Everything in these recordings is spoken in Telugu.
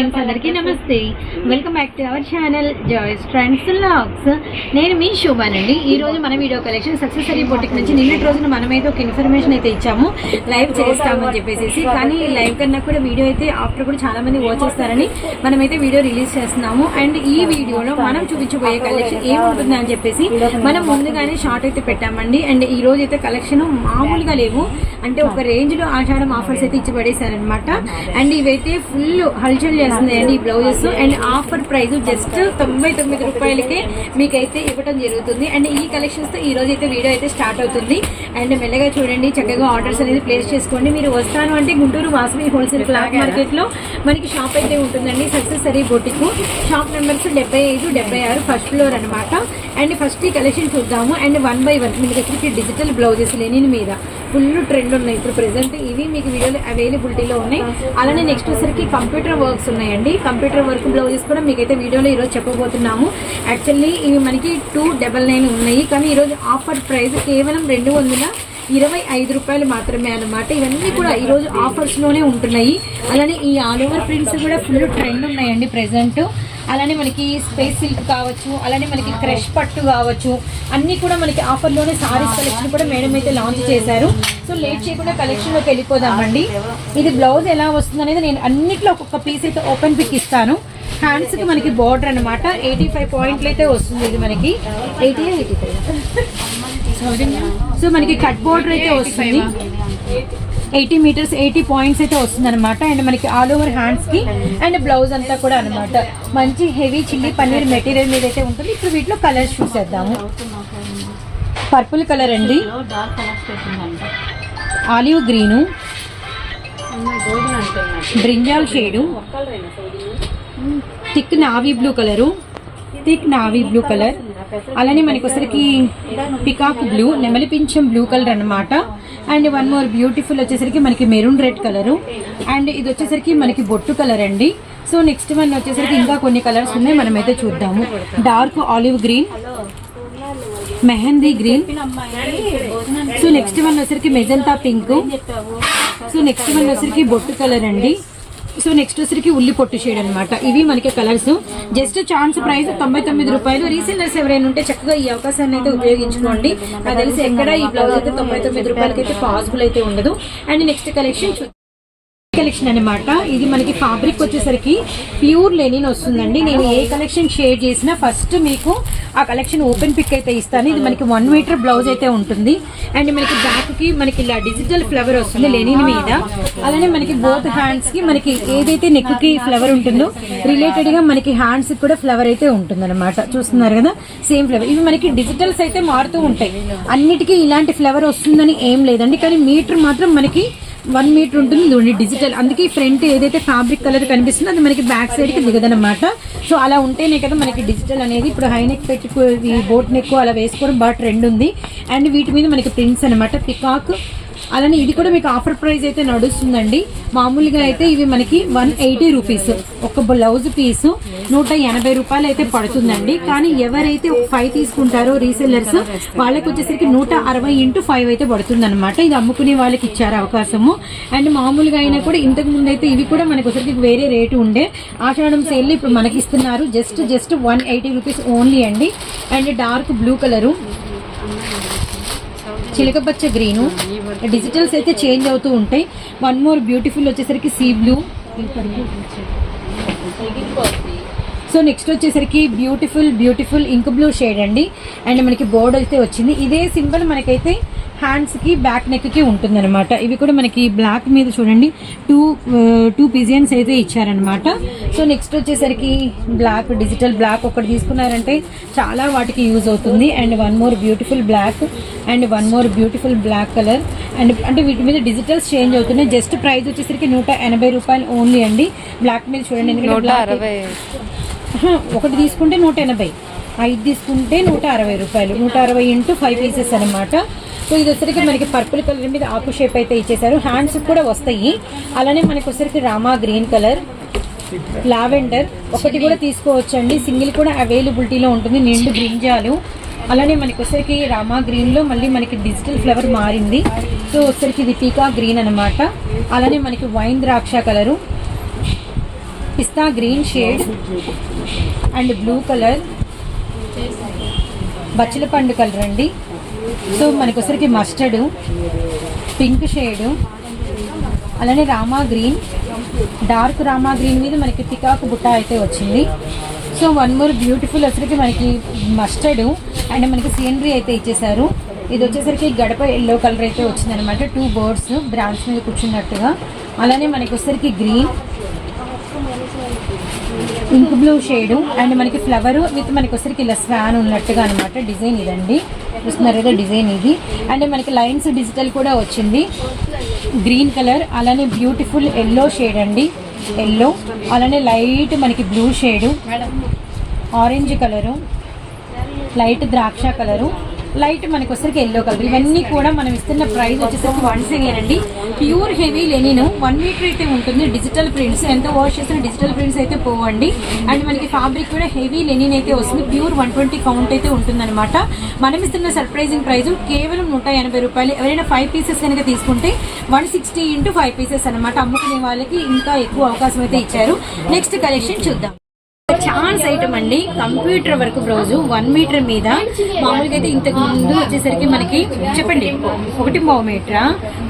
అందరికీ నమస్తే. Welcome back to our channel joys trends logs నేను మీ శోభానండి. ఈ రోజు మన వీడియో కలెక్షన్ సక్సెసరీ బొటిక్ నుంచి నిన్నటి రోజున మనమైతే ఒక ఇన్ఫర్మేషన్ అయితే ఇచ్చాము. లైవ్ చేస్తామని చెప్పేసి కానీ లైవ్ కన్నా కూడా వీడియో అయితే ఆఫ్టర్ కూడా చాలా మంది వాచ్ చేస్తారని మనమైతే వీడియో రిలీజ్ చేస్తున్నాము. అండ్ ఈ వీడియోలో మనం చూపించబోయే కలెక్షన్ ఏముంటుంది అని చెప్పేసి మనం ముందుగానే షార్ట్ అయితే పెట్టామండి. అండ్ ఈ రోజు అయితే కలెక్షన్ మామూలుగా లేవు. అంటే ఒక రేంజ్లో ఆషాఢం ఆఫర్స్ అయితే ఇచ్చి పడేశారనమాట అండ్ ఇవైతే ఫుల్ హల్చల్ చేస్తున్నాయండి ఈ blouses and offer price just తొంభై తొమ్మిది రూపాయలకే మీకైతే ఇవ్వడం జరుగుతుంది. అండ్ ఈ కలెక్షన్స్తో ఈ రోజు అయితే వీడియో అయితే స్టార్ట్ అవుతుంది. అండ్ మెల్లగా చూడండి చక్కగా ఆర్డర్స్ అనేది ప్లేస్ చేసుకోండి. మీరు వస్తాను అంటే గుంటూరు వాసవి హోల్సేల్ క్లాత్ మార్కెట్లో మనకి షాప్ అయితే ఉంటుందండి సక్సెసరీ బొటిక్ షాప్ నెంబర్స్ డెబ్బై ఐదు డెబ్బై ఆరు ఫస్ట్ ఫ్లోర్ అనమాట అండ్ ఫస్ట్ ఈ కలెక్షన్ చూద్దాము. అండ్ వన్ బై వన్ మీకు డిజిటల్ బ్లౌజెస్ లేని మీద. ఫుల్ ట్రెండ్ ఉన్నాయి. ఇప్పుడు ప్రెసెంట్ ఇవి మీకు వీడియోలో అవైలబిలిటీలో ఉన్నాయి. అలానే నెక్స్ట్ వచ్చేసరికి కంప్యూటర్ వర్క్స్ ఉన్నాయండి. కంప్యూటర్ వర్క్ బ్లౌజెస్ కూడా మీకైతే వీడియోలో ఈరోజు చెప్పబోతున్నాము. యాక్చువల్లీ ఇవి మనకి టూ డబల్ నైన్ ఉన్నాయి. కానీ ఈరోజు ఆఫర్ ప్రైస్ కేవలం రెండు వందల ఇరవై ఐదు రూపాయలు మాత్రమే అనమాట ఇవన్నీ కూడా ఈరోజు ఆఫర్స్లోనే ఉంటున్నాయి. అలానే ఈ ఆల్ ఓవర్ ప్రింట్స్ కూడా ఫుల్ ట్రెండ్ ఉన్నాయండి ప్రెసెంట్ అలానే మనకి స్పేస్ సిల్క్ కావచ్చు అలానే మనకి క్రష్ పట్టు కావచ్చు అన్ని కూడా మనకి ఆఫర్లోనే సారీస్ కలెక్షన్ కూడా మేడం అయితే లాంచ్ చేశారు. సో లేట్ చేయకుండా కలెక్షన్లోకి వెళ్ళిపోదామండి. ఇది బ్లౌజ్ ఎలా వస్తుంది అనేది నేను అన్నిట్లో ఒక్కొక్క పీస్ అయితే ఓపెన్ పిక్ ఇస్తాను. హ్యాండ్స్కి మనకి బార్డర్ అనమాట ఎయిటీ ఫైవ్ పాయింట్లు అయితే వస్తుంది ఇది మనకి. ఎయిటీ ఎయిటీ సో మనకి కట్ బార్డర్ అయితే వస్తుంది. ఎయిటీ మీటర్స్ ఎయిటీ పాయింట్స్ అయితే వస్తుంది అనమాట అండ్ మనకి ఆల్ ఓవర్ హ్యాండ్స్కి అండ్ బ్లౌజ్ అంతా కూడా అనమాట మంచి హెవీ చిల్లీ పన్నీర్ మెటీరియల్ మీద అయితే ఉంటుంది. ఇప్పుడు వీటిలో కలర్స్ చూసేద్దాము. పర్పుల్ కలర్ అండి. Olive green brinjal shade thick navy blue colour thick navy blue colour అలానే మనకి వచ్చరికి పికాక్ బ్లూ నెమలి పింఛం బ్లూ కలర్ అన్నమాట. అండ్ వన్ మోర్ బ్యూటిఫుల్ వచ్చేసరికి మనకి మెరూన్ రెడ్ కలరు. అండ్ ఇది వచ్చేసరికి మనకి బొట్టు కలర్ అండి. సో నెక్స్ట్ వన్ వచ్చేసరికి ఇంకా కొన్ని కలర్స్ ఉన్నాయి మనమైతే చూద్దాము. Dark olive green mehndi green. So next one వచ్చరికి magenta pink. So next one వచ్చేసరికి బొట్టు కలర్ అండి. సో నెక్స్ట్ వచ్చరికి ఉల్లి పొట్టు షేడ్ అనమాట ఇవి మనకి కలర్స్ జస్ట్ ఛాన్స్ ప్రైస్ తొంభై తొమ్మిది రూపాయలు. రీసెల్లర్స్ ఎవరైనా ఉంటే చక్కగా ఈ అవకాశాన్ని అయితే ఉపయోగించుకోండి. నాకు తెలిసి ఎక్కడ ఈ బ్లౌజ్ అయితే తొంభై తొమ్మిది రూపాయలకి అయితే పాసిబుల్ అయితే ఉండదు. అండ్ నెక్స్ట్ కలెక్షన్ కలెక్షన్ అనమాట ఇది మనకి ఫ్యాబ్రిక్ వచ్చేసరికి ప్యూర్ లెనిన్ వస్తుందండి. నేను ఏ కలెక్షన్ షేర్ చేసినా ఫస్ట్ మీకు ఆ కలెక్షన్ ఓపెన్ పిక్ అయితే ఇస్తాను. ఇది మనకి వన్ మీటర్ బ్లౌజ్ అయితే ఉంటుంది. అండ్ మనకి బ్యాక్కి మనకి ఇలా డిజిటల్ ఫ్లవర్ వస్తుంది లెనిన్ మీద. అలానే మనకి బోత్ హ్యాండ్స్కి మనకి ఏదైతే నెక్కి ఫ్లవర్ ఉంటుందో రిలేటెడ్గా మనకి హ్యాండ్స్కి కూడా ఫ్లవర్ అయితే ఉంటుంది అనమాట చూస్తున్నారు కదా? సేమ్ ఫ్లవర్ ఇవి మనకి డిజిటల్స్ అయితే మారుతూ ఉంటాయి. అన్నిటికీ ఇలాంటి ఫ్లవర్ వస్తుందని ఏం లేదండి. కానీ మీటర్ మాత్రం మనకి వన్ మీటర్ ఉంటుంది ఇదిగోండి డిజిటల్ అందుకే ఫ్రంట్ ఏదైతే ఫ్యాబ్రిక్ కలర్ కనిపిస్తుందో అది మనకి బ్యాక్ సైడ్కి దిగదనమాట సో అలా ఉంటేనే కదా మనకి డిజిటల్ అనేది. ఇప్పుడు హై నెక్ పెట్టుకు ఈ బోట్ నెక్ అలా వేసుకోవడం బాగా ట్రెండ్ ఉంది. అండ్ వీటి మీద మనకి ప్రింట్స్ అనమాట పికాక్ అలానే ఇది కూడా మీకు ఆఫర్ ప్రైస్ అయితే నడుస్తుందండి. మామూలుగా అయితే ఇవి మనకి వన్ ఎయిటీ రూపీస్. ఒక బ్లౌజ్ పీస్ నూట ఎనభై రూపాయలు అయితే పడుతుందండి. కానీ ఎవరైతే ఫైవ్ తీసుకుంటారో రీసెల్లర్స్ వాళ్ళకి వచ్చేసరికి నూట అరవై ఇంటూ ఫైవ్ అయితే పడుతుంది అనమాట ఇది అమ్ముకునే వాళ్ళకి ఇచ్చారు అవకాశము. అండ్ మామూలుగా అయినా కూడా ఇంతకు ముందు అయితే ఇవి కూడా మనకి వచ్చరికి వేరే రేటు ఉండే. ఆషాఢం సేల్ ఇప్పుడు మనకి ఇస్తున్నారు. Just just one eighty rupees only అండి. And dark blue colour. చిలకపచ్చ green. Digitals అయితే చేంజ్ అవుతూ ఉంటాయి. వన్ మోర్ బ్యూటిఫుల్ వచ్చేసరికి సీ బ్లూ సో నెక్స్ట్ వచ్చేసరికి beautiful beautiful ink blue shade అండి. అండ్ మనకి బోర్డ్ అయితే వచ్చింది. ఇదే సింబల్ మనకైతే హ్యాండ్స్కి బ్యాక్ నెక్కి ఉంటుంది అనమాట ఇవి కూడా మనకి బ్లాక్ మీద చూడండి. టూ టూ పిజియన్స్ అయితే ఇచ్చారనమాట సో నెక్స్ట్ వచ్చేసరికి బ్లాక్ డిజిటల్ బ్లాక్ ఒకటి తీసుకున్నారంటే చాలా వాటికి యూజ్ అవుతుంది. And one more beautiful black and one more beautiful black colour and అంటే వీటి మీద డిజిటల్స్ చేంజ్ అవుతున్నాయి. జస్ట్ ప్రైస్ వచ్చేసరికి నూట ఎనభై రూపాయలు ఓన్లీ అండి. బ్లాక్ మీద చూడండి. ఎందుకంటే ఒకటి తీసుకుంటే నూట ఎనభై. ఐదు తీసుకుంటే నూట అరవై రూపాయలు. నూట అరవై ఇంటూ ఫైవ్ పీసెస్ అనమాట సో ఇది వచ్చరికి మనకి పర్పుల్ కలర్ మీద ఆకు షేప్ అయితే ఇచ్చేసారు హ్యాండ్స్ కూడా వస్తాయి. అలానే మనకు వచ్చరికి రామా గ్రీన్ కలర్ లావెండర్ ఒకటి కూడా తీసుకోవచ్చండి. సింగిల్ కూడా అవైలబిలిటీలో ఉంటుంది. నిండు బ్రింజాలు అలానే మనకి వచ్చరికి రామా గ్రీన్లో మళ్ళీ మనకి డిజిటల్ ఫ్లవర్ మారింది. సో వచ్చరికి ఇది పీకా గ్రీన్ అన్నమాట. అలానే మనకి వైన్ ద్రాక్ష colour. Pista green shade and blue colour బచ్చల పండు కలర్ అండి. సో మనకు వచ్చరికి మస్టర్డ్ పింక్ షేడు అలానే Rama green dark Rama green మీద మనకి పికాక్ బుట్ట అయితే వచ్చింది. సో వన్ మోర్ బ్యూటిఫుల్ వచ్చరికి మనకి మస్టర్డ్ అండ్ మనకి సీనరీ అయితే ఇచ్చేసారు. ఇది వచ్చేసరికి గడప ఎల్లో కలర్ అయితే వచ్చిందనమాట. టూ బర్డ్స్ బ్రాంచ్ మీద కూర్చున్నట్టుగా. అలానే మనకి వచ్చేసరికి green ink blue shade and మనకి ఫ్లవర్ విత్ మనకి వచ్చరికి ఇలా స్వాన్ ఉన్నట్టుగా అనమాట. డిజైన్ ఇదండి. చూస్తున్నారు కదా డిజైన్ ఇది. అండ్ మనకి లైన్స్ డిజిటల్ కూడా వచ్చింది. గ్రీన్ కలర్ అలానే బ్యూటిఫుల్ ఎల్లో షేడ్ అండి. ఎల్లో అలానే లైట్ మనకి blue shade. Orange colour. Light ద్రాక్ష కలరు. లైట్ మనకి వచ్చరికి ఎల్లో కలర్ ఇవన్నీ కూడా మనం ఇస్తున్న ప్రైస్ వచ్చేసరికి వన్ సెకండ్ అండి. Pure heavy linen one metre అయితే ఉంటుంది. డిజిటల్ ప్రింట్స్ ఎంత వాష్ చేసిన డిజిటల్ ప్రింట్స్ అయితే పోవండి. అండ్ మనకి ఫ్యాబ్రిక్ కూడా హెవీ లెనిన్ అయితే వస్తుంది. ప్యూర్ వన్ ట్వంటీ కౌంట్ అయితే ఉంటుందన్నమాట. మనం ఇస్తున్న సర్ప్రైజింగ్ ప్రైస్ కేవలం నూట ఎనభై రూపాయలు. ఎవరైనా ఫైవ్ పీసెస్ కనుక తీసుకుంటే one sixty into five pieces అనమాట అమ్ముకునే వాళ్ళకి ఇంకా ఎక్కువ అవకాశం అయితే ఇచ్చారు. నెక్స్ట్ కలెక్షన్ చూద్దాం. ఛాన్స్ ఐటమ్ అండి. కంప్యూటర్ వరకు రోజు వన్ మీటర్ మీద మామూలుగా అయితే ఇంతకు ముందు వచ్చేసరికి మనకి చెప్పండి ఒకటి పావు మీటరా?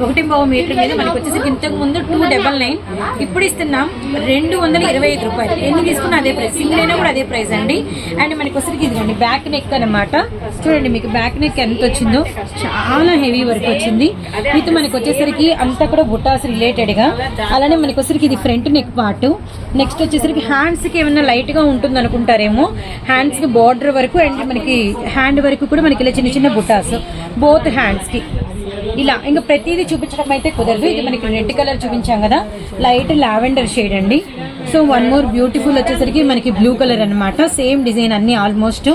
ఒకటి పావు మీటర్ మీద మనకి వచ్చేసరికి ఇంతకు ముందు టూ డబల్ నైన్ ఇప్పుడు ఇస్తున్నాం రెండు వందల ఇరవై ఐదు రూపాయలు. ఎన్ని తీసుకున్నా అదే ప్రైస్ సింగిల్ అయినా కూడా అదే ప్రైస్ అండి. అండ్ మనకి వచ్చేసరికి ఇదిగోండి బ్యాక్ నెక్ అన్నమాట. చూడండి మీకు బ్యాక్ నెక్ ఎంత వచ్చిందో. చాలా హెవీ వర్క్ వచ్చింది. విత్ మనకి వచ్చేసరికి అంతా కూడా బుటాస్ రిలేటెడ్గా. అలానే మనకి వచ్చేసరికి ఇది ఫ్రంట్ నెక్ పార్ట్ నెక్స్ట్ వచ్చేసరికి హ్యాండ్స్కి ఏమైనా లైట్గా ఉంటుంది అనుకుంటారేమో హ్యాండ్స్కి బార్డర్ వరకు అండ్ మనకి హ్యాండ్ వరకు కూడా మనకి ఇలా చిన్న చిన్న బుటాస్. బోత్ హ్యాండ్స్కి. ఇలా ఇంకా ప్రతిదీ చూపించడం అయితే కుదరదు. ఇది మనకి రెడ్ కలర్ చూపించాం కదా. లైట్ లావెండర్ షేడ్ అండి. సో వన్ మోర్ బ్యూటిఫుల్ వచ్చేసరికి మనకి బ్లూ కలర్ అన్నమాట. సేమ్ డిజైన్ అన్ని ఆల్మోస్ట్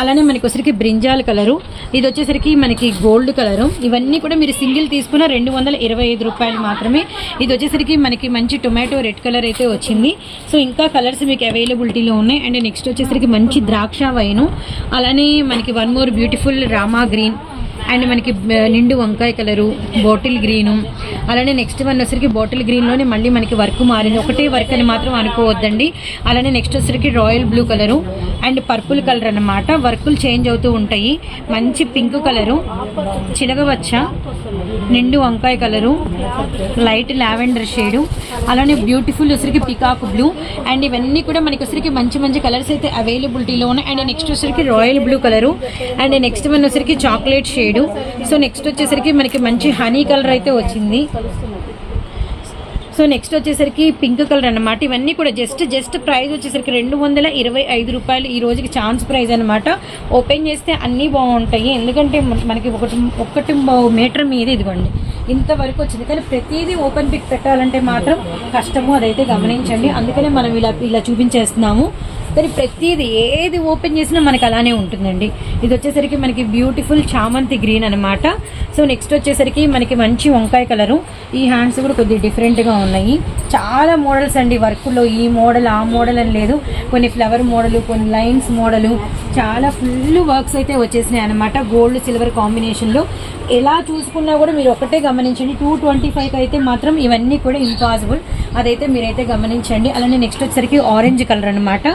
అలానే మనకి వచ్చేసరికి బ్రింజాల్ కలరు ఇది వచ్చేసరికి మనకి గోల్డ్ కలరు ఇవన్నీ కూడా మీరు సింగిల్ తీసుకున్న రెండు వందల ఇరవై ఐదు రూపాయలు మాత్రమే. ఇది వచ్చేసరికి మనకి మంచి టొమాటో రెడ్ కలర్ అయితే వచ్చింది. సో ఇంకా కలర్స్ మీకు అవైలబిలిటీలో ఉన్నాయి. అండ్ నెక్స్ట్ వచ్చేసరికి మంచి ద్రాక్ష వైను. అలానే మనకి one more beautiful Rama green. And మనకి నిండు వంకాయ కలరు బాటిల్ గ్రీను. అలానే నెక్స్ట్ వన్ వచ్చరికి బాటిల్ గ్రీన్లోనే మళ్ళీ మనకి వర్క్ మారింది. ఒకటే వర్క్ అని మాత్రం అనుకోవద్దండి. అలానే నెక్స్ట్ వచ్చరికి royal blue colour. And purple colour అన్నమాట. వర్కులు చేంజ్ అవుతూ ఉంటాయి. మంచి పింక్ కలరు. చిలగవచ్చ. నిండు వంకాయ కలరు లైట్ లావెండర్ షేడు అలానే బ్యూటిఫుల్ వచ్చరికి పికాక్ బ్లూ. అండ్ ఇవన్నీ కూడా మనకి వచ్చరికి మంచి మంచి కలర్స్ అయితే అవైలబిలిటీలో ఉన్నాయి. అండ్ నెక్స్ట్ వచ్చేసరికి royal blue colour. And next one వచ్చేసరికి చాక్లెట్ షేడు. సో నెక్స్ట్ వచ్చేసరికి మనకి మంచి హనీ కలర్ అయితే వచ్చింది. సో నెక్స్ట్ వచ్చేసరికి పింక్ కలర్ అన్నమాట. ఇవన్నీ కూడా జస్ట్ జస్ట్ ప్రైస్ వచ్చేసరికి రెండు వందల ఇరవై ఐదు రూపాయలు ఈ రోజుకి ఛాన్స్ ప్రైస్ అన్నమాట. ఓపెన్ చేస్తే అన్నీ బాగుంటాయి. ఎందుకంటే మనకి ఒకటి ఒకటి మీటర్ మీద ఇదిగోండి. ఇంతవరకు వచ్చింది. కానీ ప్రతిదీ ఓపెన్ పిక్ పెట్టాలంటే మాత్రం కష్టము. అదైతే గమనించండి. అందుకనే మనం ఇలా ఇలా చూపించేస్తున్నాము. కానీ ప్రతిదీ ఏది ఓపెన్ చేసినా మనకి అలానే ఉంటుందండి. ఇది వచ్చేసరికి మనకి బ్యూటిఫుల్ చామంతి గ్రీన్ అనమాట సో నెక్స్ట్ వచ్చేసరికి మనకి మంచి వంకాయ కలరు. ఈ హ్యాండ్స్ కూడా కొద్దిగా డిఫరెంట్గా ఉన్నాయి. చాలా మోడల్స్ అండి వర్క్లో. ఈ మోడల్ ఆ మోడల్ అని లేదు. కొన్ని ఫ్లవర్ మోడల్ కొన్ని లైన్స్ మోడలు. చాలా ఫుల్ వర్క్స్ అయితే వచ్చేసినాయి అనమాట గోల్డ్ సిల్వర్ కాంబినేషన్లో. ఎలా చూసుకున్నా కూడా మీరు ఒకటే గమనించండి. టూ ట్వంటీ ఫైవ్ అయితే మాత్రం ఇవన్నీ కూడా ఇంపాసిబుల్ అదైతే మీరైతే గమనించండి. అలానే నెక్స్ట్ వచ్చేసరికి ఆరెంజ్ కలర్ అనమాట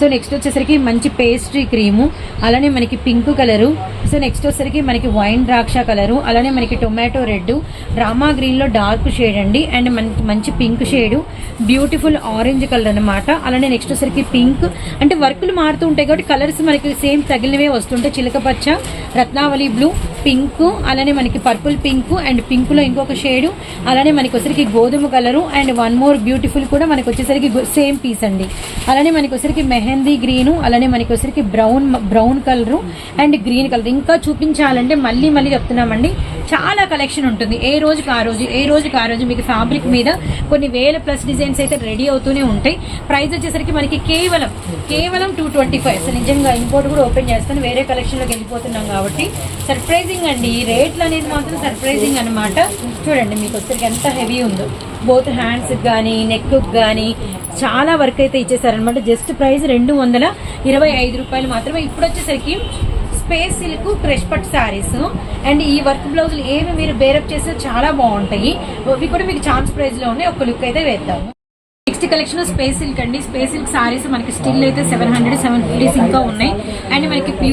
సో నెక్స్ట్ వచ్చేసరికి మంచి పేస్ట్రీ క్రీము అలానే మనకి పింక్ కలరు సో నెక్స్ట్ వచ్చేసరికి మనకి వైన్ ద్రాక్ష కలరు అలానే మనకి టొమాటో రెడ్ రామా గ్రీన్లో డార్క్ షేడ్ అండి. అండ్ మనకి మంచి pink shade beautiful orange colour అనమాట అలానే నెక్స్ట్ వచ్చేసరికి పింక్ అంటే వర్కులు మారుతూ ఉంటాయి కాబట్టి కలర్స్ మనకి సేమ్ తగిలినవే వస్తుంటాయి. చిలకపచ్చ రత్నావళి బ్లూ పింక్ అలానే అలానే మనకి పర్పుల్ పింక్ అండ్ పింక్లో ఇంకొక షేడు అలానే మనకి వచ్చరికి గోధుమ colour and one more beautiful కూడా మనకి వచ్చేసరికి సేమ్ పీస్ అండి. అలానే మనకి వచ్చరికి మెహందీ గ్రీను అలానే మనకి వచ్చరికి brown brown colour and green colour ఇంకా చూపించాలంటే మళ్ళీ మళ్ళీ చెప్తున్నామండి. చాలా కలెక్షన్ ఉంటుంది. ఏ రోజుకి ఆ రోజు ఏ రోజుకి ఆ రోజు మీకు ఫ్యాబ్రిక్ మీద కొన్ని వేల ప్లస్ డిజైన్స్ అయితే రెడీ అవుతూనే ఉంటాయి. ప్రైస్ వచ్చేసరికి మనకి కేవలం కేవలం టూ ట్వంటీ ఫైవ్ నిజంగా ఇంకోటి కూడా ఓపెన్ చేస్తాను. వేరే కలెక్షన్లోకి వెళ్ళిపోతున్నాం కాబట్టి. సర్ప్రైజింగ్ అండి. ఈ రేట్లు అనేది మాత్రం సర్ప్రైజింగ్ అనమాట చూడండి మీకు వచ్చరికి ఎంత హెవీ ఉందో. బోత్ హ్యాండ్స్ కానీ నెక్ కానీ చాలా వర్క్ అయితే ఇచ్చేసారనమాట జస్ట్ ప్రైస్ రెండు వందల ఇరవై ఐదు రూపాయలు మాత్రమే. ఇప్పుడు వచ్చేసరికి స్పేస్ సిల్క్ క్రష్ పట్ శారీస్ అండ్ ఈ వర్క్ బ్లౌజులు ఏమి మీరు బేరప్ చేస్తే చాలా బాగుంటాయి. అవి కూడా మీకు ఛాన్స్ ప్రైస్లో ఉన్నాయి ఒక లుక్ అయితే వేద్దాము నెక్స్ట్ కలెక్షన్ స్పేస్ సిల్క్ అండి. స్పేస్ సిల్క్ సారీస్ మనకి స్టిల్ అయితే సెవెన్ హండ్రెడ్ సెవెన్ ఫిఫ్టీస్ ఇంకా ఉన్నాయి.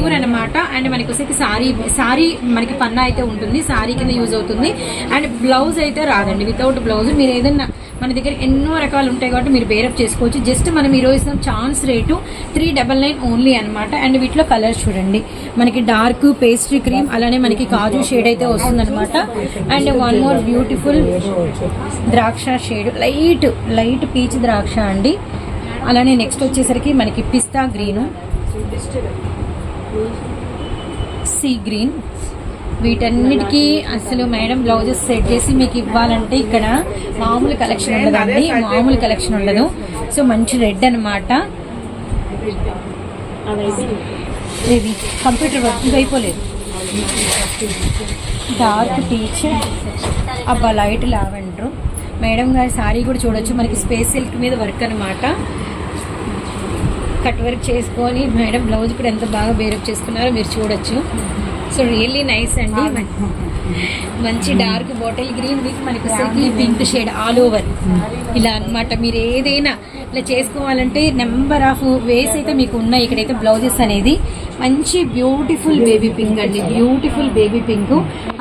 ప్యూర్ అనమాట అండ్ మనకి వచ్చేసి సారీ సారీ మనకి పన్నా అయితే ఉంటుంది. సారీ కింద యూజ్ అవుతుంది. అండ్ బ్లౌజ్ అయితే రాదండి. వితౌట్ బ్లౌజ్ మీరు ఏదైనా మన దగ్గర ఎన్నో రకాలు ఉంటాయి కాబట్టి మీరు బేరప్ చేసుకోవచ్చు. జస్ట్ మనం ఈరోజు ఇస్తున్న chance rate three double nine only అనమాట అండ్ వీటిలో కలర్ చూడండి. మనకి డార్క్ పేస్ట్రీ క్రీమ్ అలానే మనకి కాజు షేడ్ అయితే వస్తుందన్నమాట. అండ్ వన్ మోర్ బ్యూటిఫుల్ ద్రాక్ష షేడ్ లైట్ లైట్ పీచ్ ద్రాక్ష అండి. అలానే నెక్స్ట్ వచ్చేసరికి మనకి పిస్తా గ్రీను సీ గ్రీన్. వీటన్నిటికీ అసలు మేడం బ్లౌజెస్ సెట్ చేసి మీకు ఇవ్వాలంటే ఇక్కడ మామూలు కలెక్షన్ ఉండదండి. మామూలు కలెక్షన్ ఉండదు. సో మంచి రెడ్ అనమాట ఇది కంప్యూటర్ వర్క్ అయిపోలేదు. డార్క్ పీచ్ అబ్బా లైట్ లావెండర్. మేడం గారి సారీ కూడా చూడొచ్చు. మనకి స్పేస్ సిల్క్ మీద వర్క్ అనమాట కట్ వర్క్ చేసుకొని మేడం బ్లౌజ్ కూడా ఎంత బాగా బేరప్ చేసుకున్నారో మీరు చూడొచ్చు. సో రియల్లీ నైస్ అండి. మంచి డార్క్ బాటిల్ గ్రీన్ విత్ మనకి పింక్ షేడ్ ఆల్ ఓవర్. ఇలా అన్నమాట. మీరు ఏదైనా ఇట్లా చేసుకోవాలంటే నెంబర్ ఆఫ్ వేస్ అయితే మీకు ఉన్నాయి. ఇక్కడైతే బ్లౌజెస్ అనేది. మంచి బ్యూటిఫుల్ బేబీ పింక్ అండి. Beautiful baby pink.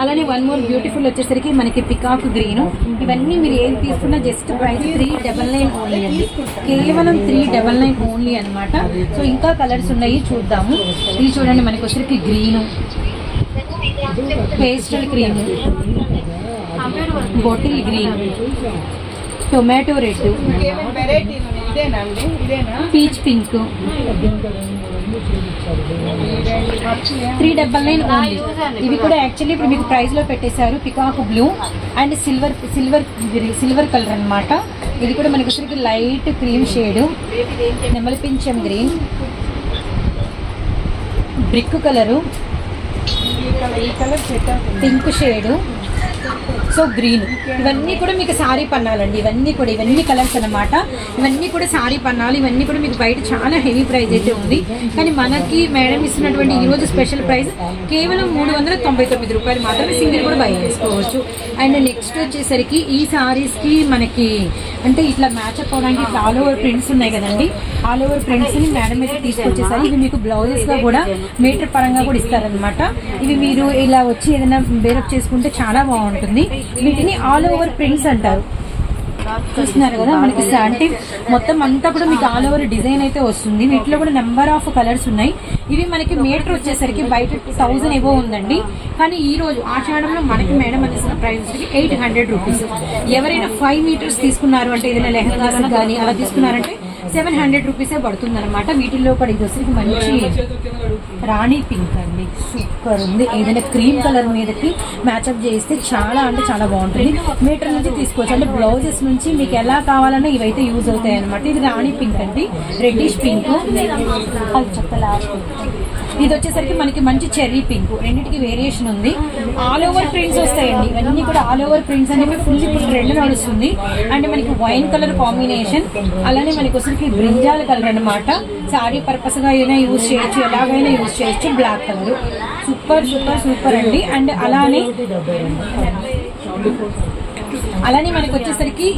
అలానే వన్ మోర్ బ్యూటిఫుల్ వచ్చేసరికి మనకి పికాక్ గ్రీన్. ఇవన్నీ మీరు ఏది తీసుకున్నా just price three double nine only అండి. కేవలం త్రీ డబల్ నైన్ ఓన్లీ అనమాట సో ఇంకా కలర్స్ ఉన్నాయి. చూద్దాము. ఇది చూడండి మనకి వచ్చరికి green. Pastel cream. Bottle green. Tomato red. Peach pink. Three double nine ఇవి కూడా యాక్చువల్లీ ఇప్పుడు మీకు ప్రైస్లో పెట్టేశారు peacock blue and silver silver silver colour అన్నమాట. ఇది కూడా మనకి వచ్చరికి లైట్ క్రీమ్ షేడ్ నెమలి పింఛం green brick colour pink shade so green. ఇవన్నీ కూడా మీకు సారీ పన్నాలండి. ఇవన్నీ కూడా ఇవన్నీ కలర్స్ అన్నమాట. ఇవన్నీ కూడా సారీ పన్నాలు. ఇవన్నీ కూడా మీకు బయట చాలా హెవీ ప్రైస్ అయితే ఉంది. కానీ మనకి మేడం ఇస్తున్నటువంటి ఈరోజు స్పెషల్ ప్రైస్ కేవలం మూడు వందల తొంభై తొమ్మిది రూపాయలు మాత్రమే సింగిల్ కూడా బై చేసుకోవచ్చు. అండ్ నెక్స్ట్ వచ్చేసరికి ఈ శారీస్కి మనకి అంటే ఇట్లా మ్యాచ్ అప్ అవడానికి ఇట్లా ఆల్ ఓవర్ ప్రింట్స్ ఉన్నాయి కదండి. ఆల్ ఓవర్ ప్రింట్స్ని మేడం అయితే తీసుకొచ్చేసరికి ఇవి మీకు బ్లౌజెస్గా కూడా మీటర్ పరంగా కూడా ఇస్తారనమాట ఇవి మీరు ఇలా వచ్చి ఏదైనా బేరప్ చేసుకుంటే చాలా బాగుంటుంది. వీటిని ఆల్ ఓవర్ ప్రింట్స్ అంటారు. చూస్తున్నారు కదా మనకి అంటే మొత్తం అంతా కూడా మీకు ఆల్ ఓవర్ డిజైన్ అయితే వస్తుంది. వీటిలో కూడా నెంబర్ ఆఫ్ కలర్స్ ఉన్నాయి. ఇవి మనకి మీటర్ వచ్చేసరికి బయట థౌసండ్ ఏవో ఉందండి. కానీ ఈ రోజు ఆషాఢంలో మనకి మేడం అనేసిన ప్రైస్ ఎయిట్ హండ్రెడ్ రూపీస్ ఎవరైనా ఫైవ్ మీటర్స్ తీసుకున్నారు అంటే ఏదైనా లెహంగాస్ కానీ అలా తీసుకున్నారంటే సెవెన్ హండ్రెడ్ రూపీసే పడుతుంది అనమాట వీటిల్లో కూడా ఇది మంచి రాణి పింక్ అండి. సూపర్ ఉంది. ఏదైనా క్రీమ్ కలర్ మీదకి మ్యాచ్అప్ చేస్తే చాలా అంటే చాలా బాగుంటుంది. మీటర్ నుంచి తీసుకోవచ్చు. అంటే బ్లౌజెస్ నుంచి మీకు ఎలా కావాలన్నా ఇవైతే యూజ్ అవుతాయి అనమాట ఇది రాణి పింక్ అండి. Reddish pink. అది లాస్ట్ ఇది వచ్చేసరికి మనకి మంచి చెర్రీ పింక్. రెండింటికి వేరియేషన్ ఉంది. ఆల్ ఓవర్ ప్రింట్స్ వస్తాయండి. ఇవన్నీ కూడా ఆల్ ఓవర్ ప్రింట్స్ అనేవి ఫుల్ ఇప్పుడు ట్రెండ్ నడుస్తుంది. అండ్ మనకి వైన్ కలర్ కాంబినేషన్ అలానే మనకి వచ్చరికి బ్రింజాల కలర్ అన్నమాట. సారీ పర్పస్గా అయినా యూజ్ చేయొచ్చు ఎలాగైనా యూజ్ చేయొచ్చు black colour super super super అండి. అండ్ అలానే అలానే మనకు వచ్చేసరికి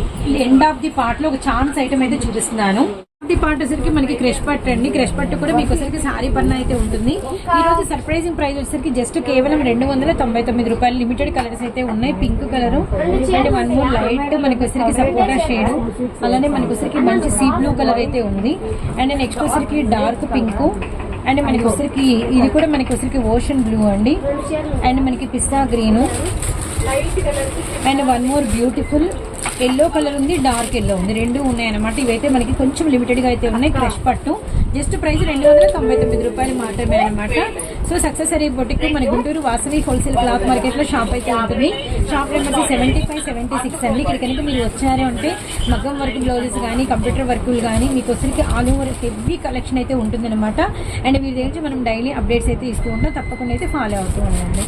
ఎండ్ ఆఫ్ ది పార్ట్లో ఒక ఛాన్స్ ఐటమ్ అయితే చూపిస్తున్నాను. పాటేసరికి పార్ట్ మనకి క్రష్ పట్టు అండి. క్రష్ పట్టు కూడా మీకు వచ్చేసరికి సారీ పన్న అయితే ఉంటుంది. ఈ రోజు సర్ప్రైజింగ్ ప్రైస్ వచ్చేసరికి జస్ట్ కేవలం రెండు వందల తొంభై తొమ్మిది రూపాయలు. లిమిటెడ్ కలర్స్ అయితే ఉన్నాయి. Pink colour and one more light మనకి వచ్చేసరికి సపోటా షేడ్ అలానే మనకి వచ్చేసరికి మంచి సీ బ్లూ కలర్ అయితే ఉంది. అండ్ నెక్స్ట్ వచ్చేసరికి డార్క్ పింక్ అండ్ మనకి వచ్చేసరికి ఇది కూడా మనకి వచ్చేసరికి ఓషన్ బ్లూ అండి. అండ్ మనకి పిస్తా green and one more beautiful yellow colour ఉంది డార్క్ ఎల్లో ఉంది. రెండు ఉన్నాయి అనమాట ఇవైతే మనకి కొంచెం లిమిటెడ్గా అయితే ఉన్నాయి. క్రష్ పట్టు. జస్ట్ ప్రైస్ రెండు వందల తొంభై తొమ్మిది రూపాయలు మాత్రమే అనమాట సో సక్సెస్ అనే బొటిక్ మన గుంటూరు వాసవి హోల్సేల్ క్లాత్ మార్కెట్లో షాప్ అయితే ఉంటుంది. Shop number seventy five seventy six అండి. ఇక్కడ కనుక మీరు వచ్చారు అంటే మగ్గం వర్క్ బ్లౌజెస్ కానీ కంప్యూటర్ వర్కులు కానీ మీకు వచ్చరికి ఆల్ ఓవర్ హెవీ కలెక్షన్ అయితే ఉంటుందన్నమాట. అండ్ వీరి దగ్గర మనం డైలీ అప్డేట్స్ అయితే ఇస్తూ ఉంటాం. తప్పకుండా అయితే ఫాలో అవుతూ ఉండండి.